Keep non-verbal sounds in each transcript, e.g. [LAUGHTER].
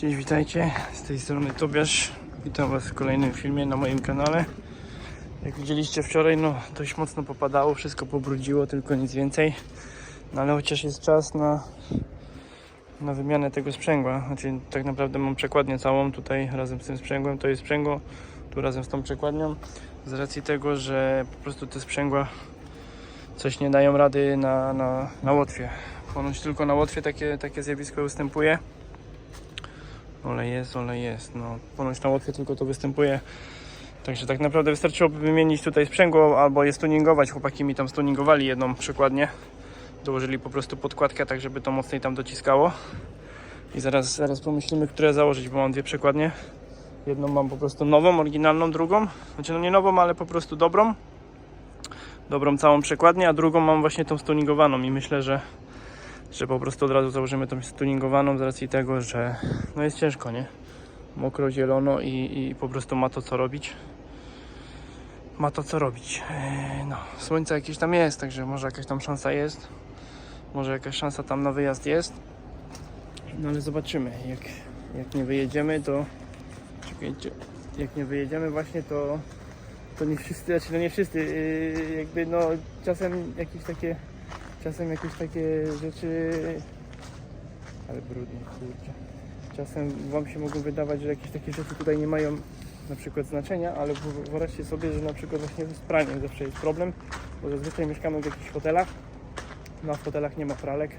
Cześć, witajcie. Z tej strony Tobiasz. Witam Was w kolejnym filmie na moim kanale. Jak widzieliście wczoraj, no dość mocno popadało, wszystko pobrudziło, tylko nic więcej. No ale chociaż jest czas na, na wymianę tego sprzęgła. Znaczy tak naprawdę mam przekładnię całą tutaj razem z tym sprzęgłem. To jest sprzęgło, tu razem z tą przekładnią. Z racji tego, że po prostu te sprzęgła coś nie dają rady na, na, na Łotwie. Ponoć tylko na Łotwie takie, takie zjawisko występuje. Olej jest, olej jest. No, ponoć na Łotwie tylko to występuje. Także tak naprawdę wystarczyłoby wymienić tutaj sprzęgło albo je stuningować. Chłopaki mi tam stuningowali jedną przykładnie. Dołożyli po prostu podkładkę, tak żeby to mocniej tam dociskało. I zaraz, zaraz pomyślimy, które założyć, bo mam dwie przekładnie. Jedną mam po prostu nową, oryginalną, drugą. Znaczy no nie nową, ale po prostu dobrą. Dobrą całą przekładnię, a drugą mam właśnie tą stuningowaną i myślę, że że po prostu od razu założymy tą stuningowaną z racji tego, że no jest ciężko, nie? Mokro, zielono i, i po prostu ma to co robić. Ma to co robić. Eee, No, słońce jakieś tam jest, także może jakaś tam szansa jest. Może jakaś szansa tam na wyjazd jest. No ale zobaczymy. Jak, jak nie wyjedziemy, to. Czekajcie. Jak nie wyjedziemy właśnie, to. To nie wszyscy, znaczy no nie wszyscy, yy, jakby no czasem jakieś takie czasem jakieś takie rzeczy ale brudnie kurczę. Czasem wam się mogą wydawać, że jakieś takie rzeczy tutaj nie mają na przykład znaczenia, ale wyo- wyobraźcie sobie, że na przykład właśnie z praniem zawsze jest problem, bo zazwyczaj mieszkamy w jakichś hotelach no a w hotelach nie ma pralek.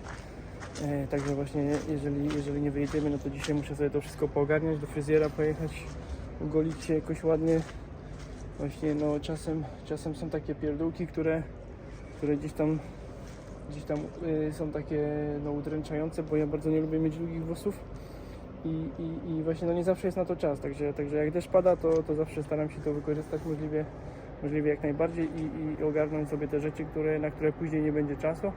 E, także właśnie jeżeli, jeżeli nie wyjedziemy, no to dzisiaj muszę sobie to wszystko poogarniać, do fryzjera pojechać ugolić się jakoś ładnie. Właśnie no czasem, czasem są takie pierdółki, które które gdzieś tam gdzieś tam y, są takie no, udręczające, bo ja bardzo nie lubię mieć długich włosów i, i, i właśnie no, nie zawsze jest na to czas, także, także jak deszcz pada, to, to zawsze staram się to wykorzystać możliwie, możliwie jak najbardziej i, i ogarnąć sobie te rzeczy, które, na które później nie będzie czasu.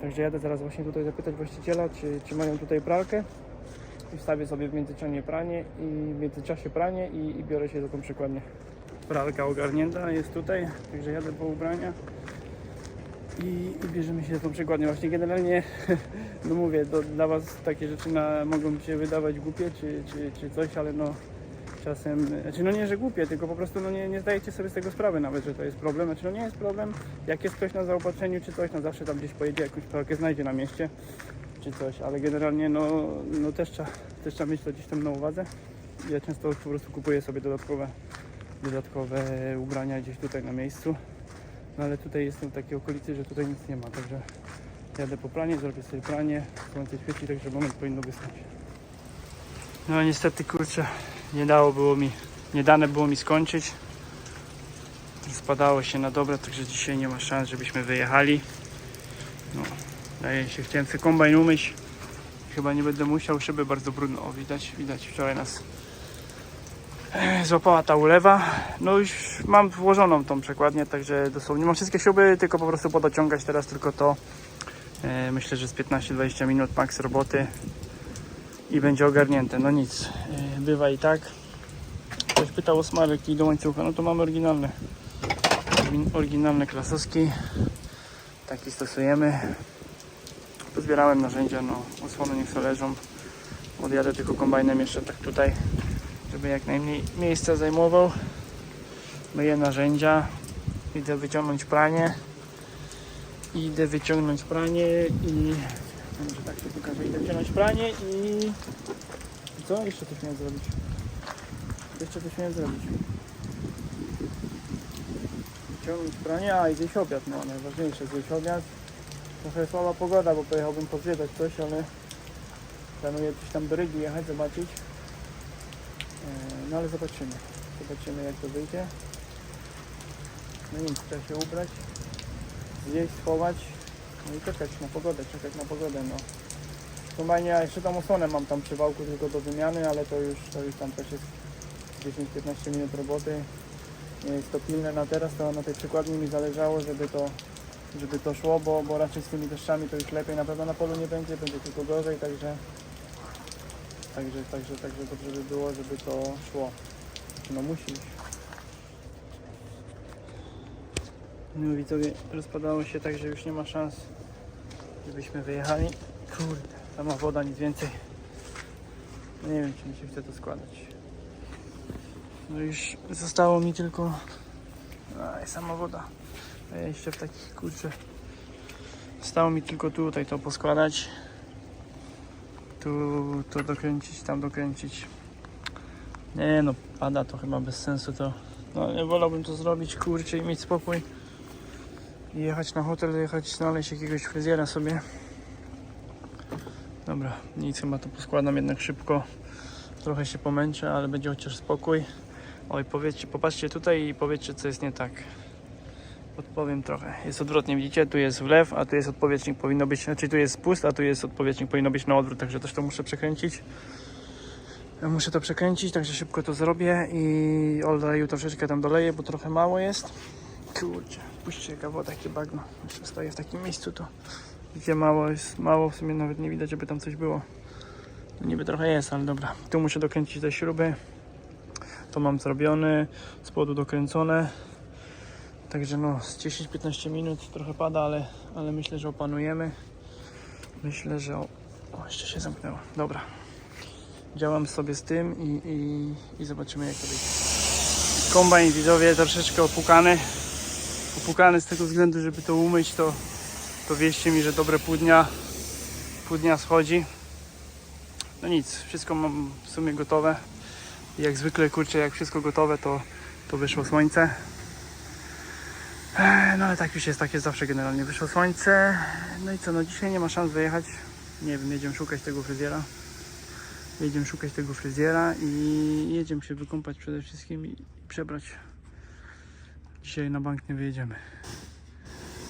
Także jadę zaraz właśnie tutaj zapytać właściciela, czy, czy mają tutaj pralkę i wstawię sobie w międzyczasie pranie i w międzyczasie pranie i, i biorę się za tą przykładnię. Pralka ogarnięta jest tutaj, także jadę po ubrania i, i bierzemy się za tą przykładnię. Właśnie generalnie, [LAUGHS] no mówię, to dla Was takie rzeczy na, mogą się wydawać głupie czy, czy, czy coś, ale no czasem, znaczy no nie, że głupie, tylko po prostu no nie, nie zdajecie sobie z tego sprawy nawet, że to jest problem. Znaczy no nie jest problem, jak jest ktoś na zaopatrzeniu czy coś, no zawsze tam gdzieś pojedzie, jakąś pralkę znajdzie na mieście czy coś, ale generalnie no, no też, trzeba, też trzeba mieć to gdzieś tam na uwadze. Ja często po prostu kupuję sobie dodatkowe, dodatkowe ubrania gdzieś tutaj na miejscu. No ale tutaj jestem w takiej okolicy, że tutaj nic nie ma, także jadę po pranie, zrobię sobie pranie, słońce świeci, także moment powinno wysnąć. No niestety kurczę, nie dało było mi, nie dane było mi skończyć. Spadało się na dobre, także dzisiaj nie ma szans, żebyśmy wyjechali. No, daje się, chciałem sobie kombajn umyć. Chyba nie będę musiał, szyby bardzo brudno, o widać, widać wczoraj nas złapała ta ulewa. No już mam włożoną tą przekładnię, także dosłownie mam wszystkie śruby, tylko po prostu podociągać teraz tylko to. E, Myślę, że z 15-20 minut max roboty i będzie ogarnięte. No nic, e, bywa i tak. Ktoś pytał o smarek i do łańcucha, no to mamy oryginalny. Orgi- Oryginalny klasowski. Taki stosujemy. Pozbierałem narzędzia, no osłony niech leżą. Odjadę tylko kombajnem jeszcze tak tutaj żeby jak najmniej miejsca zajmował. Myję narzędzia, idę wyciągnąć pranie. Idę wyciągnąć pranie i może tak to pokażę. Idę wyciągnąć pranie i co? Jeszcze coś miałem zrobić. Jeszcze coś miałem zrobić. Wyciągnąć pranie, a i obiad, no najważniejsze zjeść obiad. Trochę słaba pogoda, bo pojechałbym pozwiedzać coś, ale planuję gdzieś tam do Rygi jechać, zobaczyć. No ale zobaczymy. Zobaczymy jak to wyjdzie. No nic, trzeba się ubrać, zjeść, schować. No i czekać na pogodę, czekać na pogodę, no. Kombajnie jeszcze tam osłonę mam tam przy wałku tylko do wymiany, ale to już, to już tam też jest 10-15 minut roboty. Nie jest to pilne na teraz, to na tej przykładni mi zależało, żeby to, żeby to szło, bo, bo raczej z tymi deszczami to już lepiej na pewno na polu nie będzie, będzie tylko gorzej, także Także, także, także dobrze by było, żeby to szło. No musi. No widzowie, rozpadało się tak, że już nie ma szans, żebyśmy wyjechali. Kurde, sama woda, nic więcej. Nie wiem, czy mi się chce to składać. No już zostało mi tylko Aj, sama woda. A ja jeszcze w takich kurczę. Zostało mi tylko tutaj to poskładać. Tu to dokręcić, tam dokręcić. Nie no, pada to chyba bez sensu to. No nie wolałbym to zrobić kurczę i mieć spokój. I jechać na hotel, jechać znaleźć jakiegoś fryzjera sobie. Dobra, nic chyba to poskładam jednak szybko. Trochę się pomęczę, ale będzie chociaż spokój. Oj, powiedzcie, popatrzcie tutaj i powiedzcie, co jest nie tak. Odpowiem trochę. Jest odwrotnie, widzicie? Tu jest wlew, a tu jest odpowietrznik, powinno być, znaczy tu jest spust, a tu jest odpowietrznik, powinno być na odwrót, także też to muszę przekręcić. Muszę to przekręcić, także szybko to zrobię i oleju troszeczkę tam doleję, bo trochę mało jest. Kurczę, puśćcie jaka woda, jakie bagno. Jeszcze stoję w takim miejscu, to gdzie mało jest, mało w sumie nawet nie widać, żeby tam coś było. No Niby trochę jest, ale dobra. Tu muszę dokręcić te śruby. To mam zrobione, z spodu dokręcone. Także no, z 10-15 minut trochę pada, ale, ale myślę, że opanujemy. Myślę, że. O, o, jeszcze się zamknęło. Dobra. Działam sobie z tym i, i, i zobaczymy, jak to wyjdzie. Kombajn widzowie troszeczkę opukany. Opukany z tego względu, żeby to umyć, to, to wierzcie mi, że dobre pół dnia, pół dnia schodzi. No nic, wszystko mam w sumie gotowe. Jak zwykle, kurczę, jak wszystko gotowe, to, to wyszło słońce. Eee, No ale tak już jest, tak jest zawsze generalnie. Wyszło słońce. No i co, no dzisiaj nie ma szans wyjechać. Nie wiem, jedziemy szukać tego fryzjera. Jedziemy szukać tego fryzjera i jedziemy się wykąpać przede wszystkim i przebrać. Dzisiaj na bank nie wyjedziemy.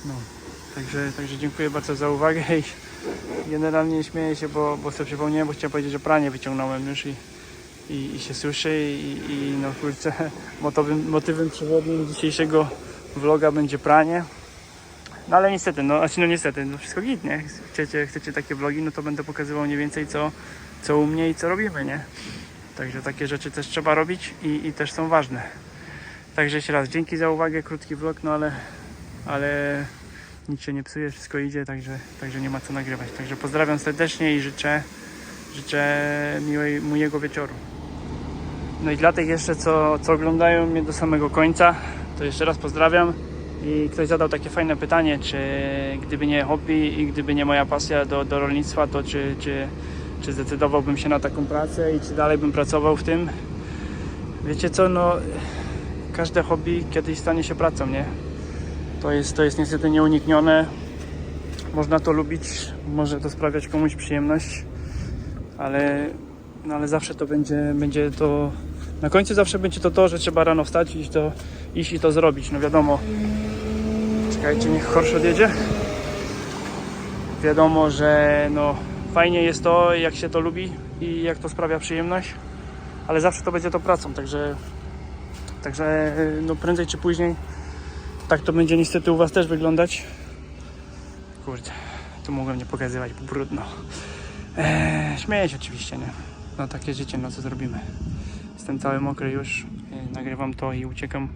No, także, także dziękuję bardzo za uwagę i generalnie śmieję się, bo, bo sobie przypomniałem, bo chciałem powiedzieć, że pranie wyciągnąłem już i, i, i się słyszy i, i no kurczę, motywem, motywem przewodnim dzisiejszego vloga będzie pranie. No ale niestety, no znaczy no niestety, no wszystko git, nie? Chcecie, chcecie takie vlogi, no to będę pokazywał mniej więcej co, co u mnie i co robimy, nie? Także takie rzeczy też trzeba robić i, i też są ważne. Także jeszcze raz dzięki za uwagę, krótki vlog, no ale, ale nic się nie psuje, wszystko idzie, także, także nie ma co nagrywać. Także pozdrawiam serdecznie i życzę, życzę miłej, miłego wieczoru. No i dla tych jeszcze, co, co oglądają mnie do samego końca, to jeszcze raz pozdrawiam. I ktoś zadał takie fajne pytanie, czy gdyby nie hobby i gdyby nie moja pasja do, do rolnictwa, to czy, czy, czy zdecydowałbym się na taką pracę i czy dalej bym pracował w tym? Wiecie co, no każde hobby kiedyś stanie się pracą, nie? To jest, to jest niestety nieuniknione. Można to lubić, może to sprawiać komuś przyjemność, ale, no ale zawsze to będzie, będzie to. Na końcu zawsze będzie to to, że trzeba rano wstać i to, iść i to zrobić. No wiadomo. Czekajcie, niech Horsz odjedzie. Wiadomo, że no, fajnie jest to, jak się to lubi i jak to sprawia przyjemność, ale zawsze to będzie to pracą, także, także no, prędzej czy później tak to będzie niestety u Was też wyglądać. Kurde, tu mogłem nie pokazywać, bo brudno. Eee, śmieję się oczywiście, nie? No takie życie, no co zrobimy. Jestem cały mokry już, e, nagrywam to i uciekam,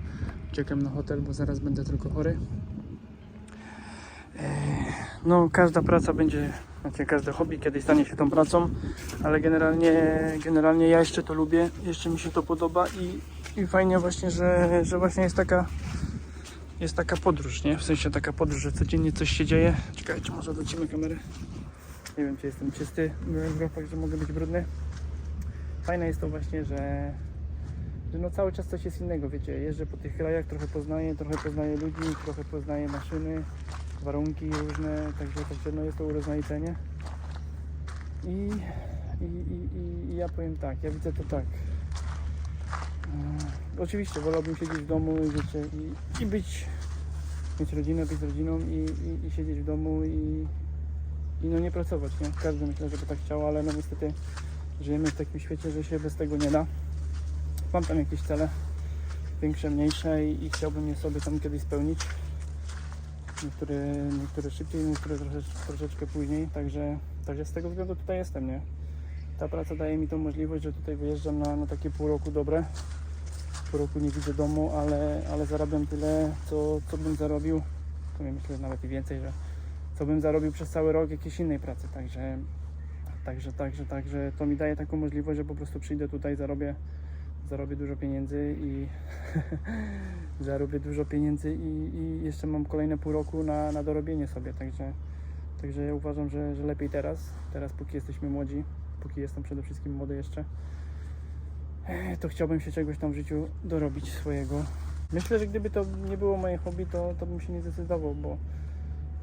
uciekam na hotel, bo zaraz będę tylko chory. Eee, no każda praca będzie, znaczy każde hobby kiedyś stanie się tą pracą, ale generalnie, generalnie ja jeszcze to lubię, jeszcze mi się to podoba i, i fajnie właśnie, że, że właśnie jest taka jest taka podróż, nie? W sensie taka podróż, że codziennie coś się dzieje. Czekajcie, może wrócimy kamerę. Nie wiem, czy jestem czysty. Byłem w ropach, że mogę być brudny. Fajne jest to właśnie, że, że no cały czas coś jest innego, wiecie. Jeżdżę po tych krajach, trochę poznaję, trochę poznaję ludzi, trochę poznaję maszyny, warunki różne, także, także no jest to urozmaicenie. I, i, i, i, I ja powiem tak, ja widzę to tak. E, Oczywiście wolałbym siedzieć w domu wiecie, i, i być, mieć rodzinę, być z rodziną i, i, i siedzieć w domu i, i no nie pracować, nie? Każdy myślę, że by tak chciał, ale no niestety żyjemy w takim świecie, że się bez tego nie da. Mam tam jakieś cele, większe, mniejsze i, i chciałbym je sobie tam kiedyś spełnić. Niektóre, niektóre szybciej, niektóre trosze, troszeczkę później, także, także z tego względu tutaj jestem, nie? Ta praca daje mi tą możliwość, że tutaj wyjeżdżam na, na takie pół roku dobre. Pół roku nie widzę domu, ale, ale zarabiam tyle, co, co bym zarobił. To myślę że nawet i więcej, że co bym zarobił przez cały rok jakiejś innej pracy. Także Także, także, także to mi daje taką możliwość, że po prostu przyjdę tutaj, zarobię, zarobię dużo pieniędzy i [LAUGHS] zarobię dużo pieniędzy i, i jeszcze mam kolejne pół roku na, na dorobienie sobie, także, także ja uważam, że, że lepiej teraz, teraz póki jesteśmy młodzi, póki jestem przede wszystkim młody jeszcze, eh, to chciałbym się czegoś tam w życiu dorobić swojego. Myślę, że gdyby to nie było moje hobby, to, to bym się nie zdecydował, bo,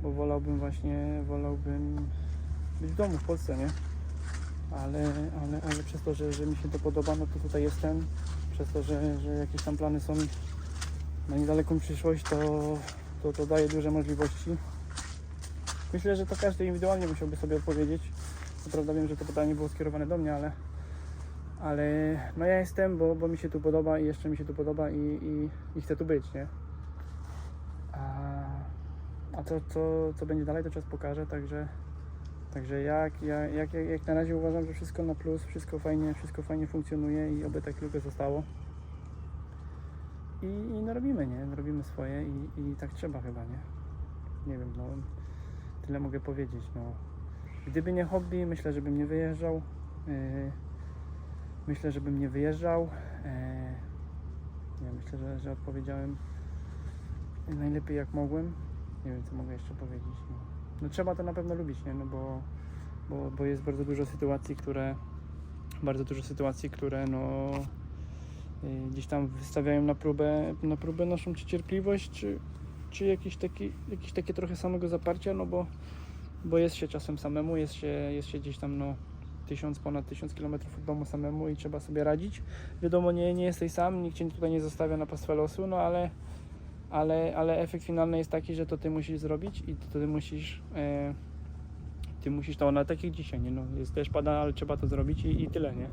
bo wolałbym właśnie, wolałbym być w domu w Polsce, nie? Ale, ale, ale przez to, że, że mi się to podoba, no to tutaj jestem. Przez to, że, że jakieś tam plany są na niedaleką przyszłość, to, to, to daje duże możliwości. Myślę, że to każdy indywidualnie musiałby sobie odpowiedzieć. Co prawda wiem, że to pytanie było skierowane do mnie, ale, ale no ja jestem, bo, bo mi się tu podoba i jeszcze mi się tu podoba i, i, i chcę tu być, nie? A, a to, co, co będzie dalej, to czas pokaże, także Także jak, ja- jak, jak, jak na razie uważam, że wszystko na plus, wszystko fajnie, wszystko fajnie funkcjonuje i oby tak tylko zostało. I, i no robimy, nie? Robimy swoje i, i tak trzeba chyba, nie? Nie wiem, no tyle mogę powiedzieć, no. Gdyby nie hobby, myślę, żebym nie wyjeżdżał. Yy, myślę, żebym nie wyjeżdżał. Yy, nie, myślę, że, że odpowiedziałem najlepiej jak mogłem. Nie wiem, co mogę jeszcze powiedzieć. No no trzeba to na pewno lubić, nie? No bo, bo, bo jest bardzo dużo sytuacji, które bardzo dużo sytuacji, które no y, gdzieś tam wystawiają na próbę, na próbę naszą czy cierpliwość, czy, czy jakiś taki, jakieś takie trochę samego zaparcia, no bo, bo jest się czasem samemu, jest się, jest się gdzieś tam no tysiąc, ponad tysiąc kilometrów od domu samemu i trzeba sobie radzić. Wiadomo, nie, nie jesteś sam, nikt cię tutaj nie zostawia na pastwę losu, no ale ale, ale efekt finalny jest taki, że to ty musisz zrobić i to ty musisz e, ty musisz to na takich dzisiaj, nie no, jest też pada, ale trzeba to zrobić i, i tyle, nie?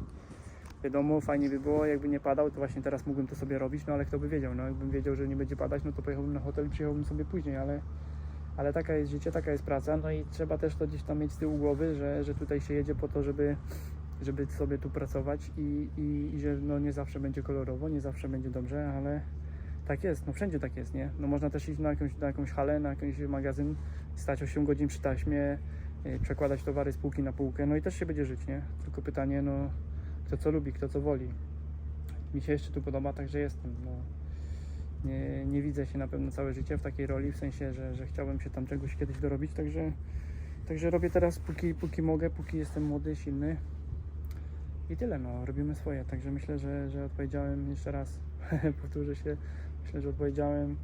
Wiadomo, fajnie by było, jakby nie padał, to właśnie teraz mógłbym to sobie robić, no ale kto by wiedział, no jakbym wiedział, że nie będzie padać, no to pojechałbym na hotel i przyjechałbym sobie później, ale, ale taka jest życie, taka jest praca, no i trzeba też to gdzieś tam mieć z tyłu głowy, że, że tutaj się jedzie po to, żeby, żeby sobie tu pracować i, i, i że no nie zawsze będzie kolorowo, nie zawsze będzie dobrze, ale, tak jest, no wszędzie tak jest, nie? No można też iść na jakąś, na jakąś halę, na jakiś magazyn, stać 8 godzin przy taśmie, yy, przekładać towary z półki na półkę, no i też się będzie żyć, nie? Tylko pytanie, no kto co lubi, kto co woli. Mi się jeszcze tu podoba, także jestem, no. Nie, nie widzę się na pewno całe życie w takiej roli, w sensie, że, że chciałbym się tam czegoś kiedyś dorobić, także, także robię teraz póki, póki mogę, póki jestem młody, silny. I tyle, no, robimy swoje, także myślę, że, że odpowiedziałem jeszcze raz, [LAUGHS] powtórzę się, myślę, że odpowiedziałem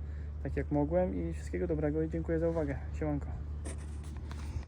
tak jak mogłem i wszystkiego dobrego i dziękuję za uwagę. Siemanko.